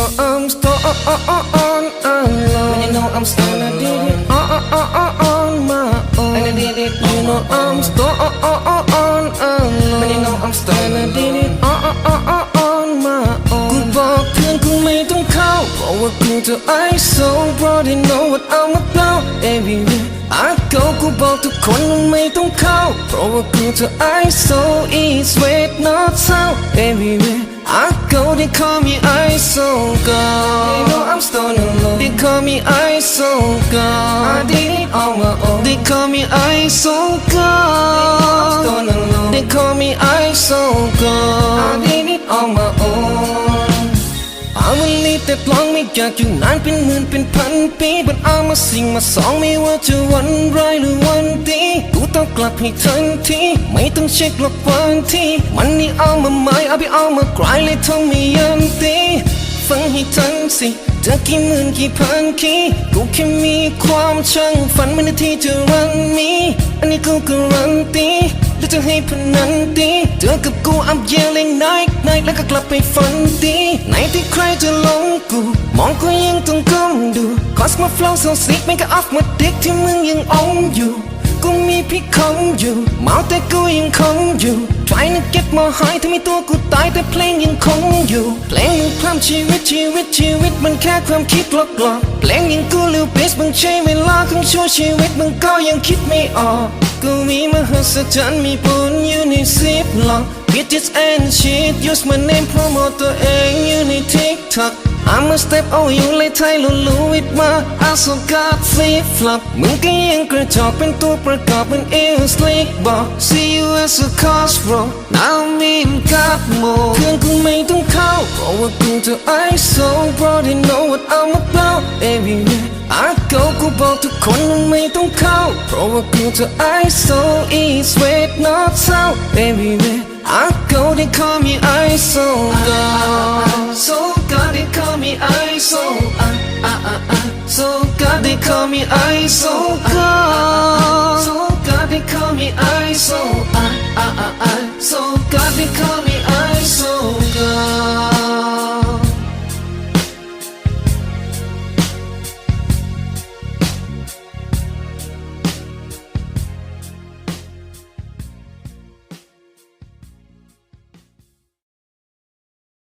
I'm still on alone. And you know I'm still I did it on my own. And I did it. You know I'm still on alone. And you know I'm still I did it on my own. กูบอกเพื่อนกูไม่ต้องเข้า เพราะว่ากูจะ ISO Bro they know what I'm about Everywhere I go กูบอกทุกคนว่าไม่ต้องเข้า เพราะว่ากูจะ ISO East West North South Everywhere I go they call me ISO God They know I'm stone alone They call me ISO God I did it on my own They call me ISO God Stone alone They call me ISO God I did it on my own เอาวันนี้แต่ลองไม่อยากอยู่นานเป็นหมื่นเป็นพันปีบันเอามาสิ่งมาสองไม่ว่าจะวันร้ายหรือวันดีกูต้องกลับให้ทันทีไม่ต้องเช็คหรอกวันที่ มันนี่เอามาไม่เอาไปเอามากลายเลยทำไม่ยันตี ฟังให้ทันสิจะกี่หมื่นกี่พันคีกูแค่มีความช่างฝันไมันาทีจะรันมีอันนี้กูการันตีแล้วจะให้พนันตีเจอกับกู I'm yelling night night แล้วก็กลับไปฝันดีไหนที่ใครจะลงกู มองก็ยังต้องก้มดู Cause my flow so sick ไม่ก็ off มาเด็กที่มึงยังอมอยู่ กูมีพี่คงอยู่ เมาแต่กูยังคงอยู่ Trying to get more high ถ้ามีตัวกูตายแต่เพลงยังคงอยู่ เพลงมึงพร่ำชีวิตชีวิตชีวิตมันแค่ความคิดหลอกหลอกเพลงยังกูลิวเบสมึงใช้เวลาของชั่วชีวิตมึงก็ยังคิดไม่ออก กูมีมหัศจรรย์มีปุนอยู่ในซิปล็อก Bitches and shit use my name promote ตัวเองอยู่ใน TikTok I'm a step oh you เลยไทยลุลูวิดมา I so got flip flop มึงก็ยังกระจอกเป็นตัวประกอบมัน ill slick บอก See you as a cost bro Now I'm in got more เพื่อนกูไม่ต้องเข้า เพราะว่ากูจะ ISO bro they know what I'm about everywhere I go กูบอกทุกคนว่าไม่ต้องเข้า เพราะว่ากูจะ ISO East West North South everywhere I go they call me ISO God So God they call me ISO uh, uh, uh. So God they call me ISO God